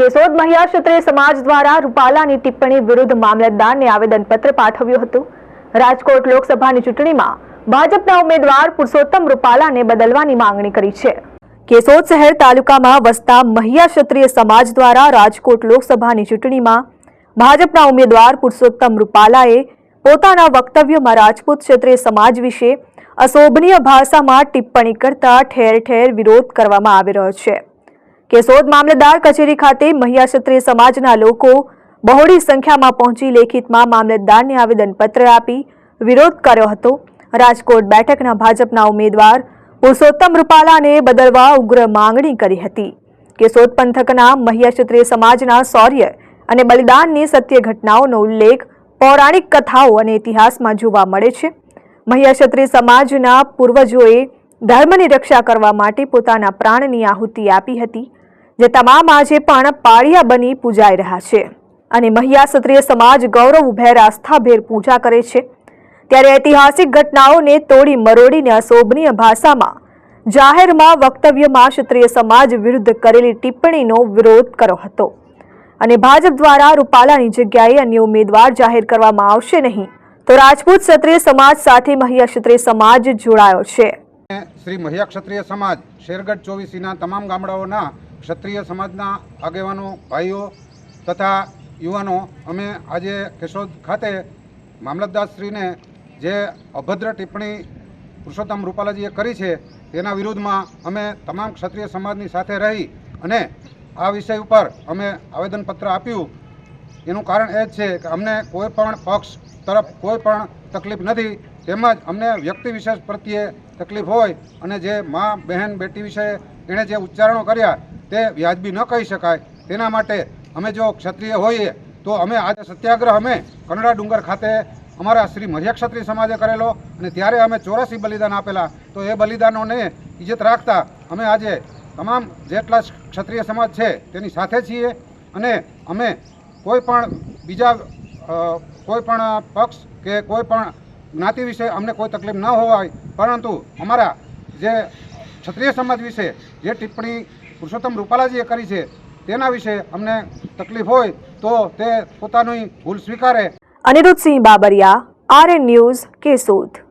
કેશોદ મહિલા ક્ષત્રિય સમાજ દ્વારા રૂપાલાની ટિપ્પણી વિરુદ્ધ મામલતદારને આવેદનપત્ર પાઠવ્યું હતું. રાજકોટ લોકસભાની ચૂંટણીમાં ભાજપના ઉમેદવાર પુરુષોત્તમ રૂપાલાને બદલવાની માંગણી કરી છે. કેશોદ શહેર તાલુકામાં વસતા મહિલા ક્ષત્રિય સમાજ દ્વારા રાજકોટ લોકસભાની ચૂંટણીમાં ભાજપના ઉમેદવાર પુરુષોત્તમ રૂપાલાએ પોતાના વક્તવ્યમાં રાજપૂત ક્ષત્રિય સમાજ વિશે અશોભનીય ભાષામાં ટિપ્પણી કરતા ઠેર ઠેર વિરોધ કરવામાં આવી રહ્યો છે. કેશોદ મામલતદાર કચેરી ખાતે મહિયા ક્ષત્રિય સમાજના લોકો બહોળી સંખ્યામાં પહોંચી લેખિતમાં મામલતદારને આવેદનપત્ર આપી વિરોધ કર્યો હતો. રાજકોટ બેઠકના ભાજપના ઉમેદવાર પુરુષોત્તમ રૂપાલાને બદલવા ઉગ્ર માંગણી કરી હતી. કેશોદ પંથકના મહિયા ક્ષત્રિય સમાજના શૌર્ય અને બલિદાનની સત્ય ઘટનાઓનો ઉલ્લેખ પૌરાણિક કથાઓ અને ઇતિહાસમાં જોવા મળે છે. મહિયા ક્ષત્રિય સમાજના પૂર્વજોએ ધર્મની રક્ષા કરવા માટે પોતાના પ્રાણની આહુતિ આપી હતી. જે તમામ આજે પણ પાળિયા બની પૂજાઈ રહ્યા છે. અને મહિયા ક્ષત્રિય સમાજ ગૌરવભેર આસ્થાભેર પૂજા કરે છે. ત્યારે ઐતિહાસિક ઘટનાઓને તોડી મરોડીને અશોભનીય ભાષામાં જાહેરમાં વક્તવ્યમાં ક્ષત્રિય સમાજ વિરુદ્ધ કરેલી ટિપ્પણીનો વિરોધ કર્યો હતો. અને ભાજપ દ્વારા રૂપાલાની જગ્યાએ અન્ય ઉમેદવાર જાહેર કરવામાં આવશે નહીં, તો રાજપૂત ક્ષત્રિય સમાજ સાથે મહિયા ક્ષત્રિય સમાજ જોડાયો છે. શ્રી મહિયા ક્ષત્રિય સમાજ, શેરગઢ ચોવીસીના તમામ ગામડાઓના ક્ષત્રિય સમાજના આગેવાનો, ભાઈઓ તથા યુવાનો, અમે આજે કેશોદ ખાતે મામલતદારશ્રીને જે અભદ્ર ટિપ્પણી પુરુષોત્તમ રૂપાલાજીએ કરી છે, તેના વિરુદ્ધમાં અમે તમામ ક્ષત્રિય સમાજની સાથે રહી અને આ વિષય ઉપર અમે આવેદનપત્ર આપ્યું. એનું કારણ એ જ છે કે અમને કોઈ પણ પક્ષ તરફ કોઈ પણ તકલીફ નથી, તેમજ અમને વ્યક્તિ વિશેષ પ્રત્યે તકલીફ હોય અને જે મા, બહેન, બેટી વિશે એણે જે ઉચ્ચારણો કર્યા તે વ્યાજબી ન કહી શકાય. તેના માટે અમે જો ક્ષત્રિય હોઈએ, તો અમે આજે સત્યાગ્રહ અમે કનડા ડુંગર ખાતે અમારા શ્રી મર્યા ક્ષત્રિય સમાજે કરેલો અને ત્યારે અમે ચોરાસી બલિદાન આપેલા. તો એ બલિદાનોને ઇજ્જત રાખતા અમે આજે તમામ જેટલા ક્ષત્રિય સમાજ છે તેની સાથે છીએ અને અમે કોઈ પણ બીજા કોઈ પણ પક્ષ કે કોઈ પણ જ્ઞાતિ વિશે અમને કોઈ તકલીફ ન હોવાય. પરંતુ અમારા જે ક્ષત્રિય સમાજ વિશે જે ટિપ્પણી પુરુષોત્તમ રૂપાલાજીએ કરી છે, તેના વિશે અમને તકલીફ હોય તો તે પોતાની ભૂલ સ્વીકારે. Aniruddhsinh Babariya, RN news Keshod.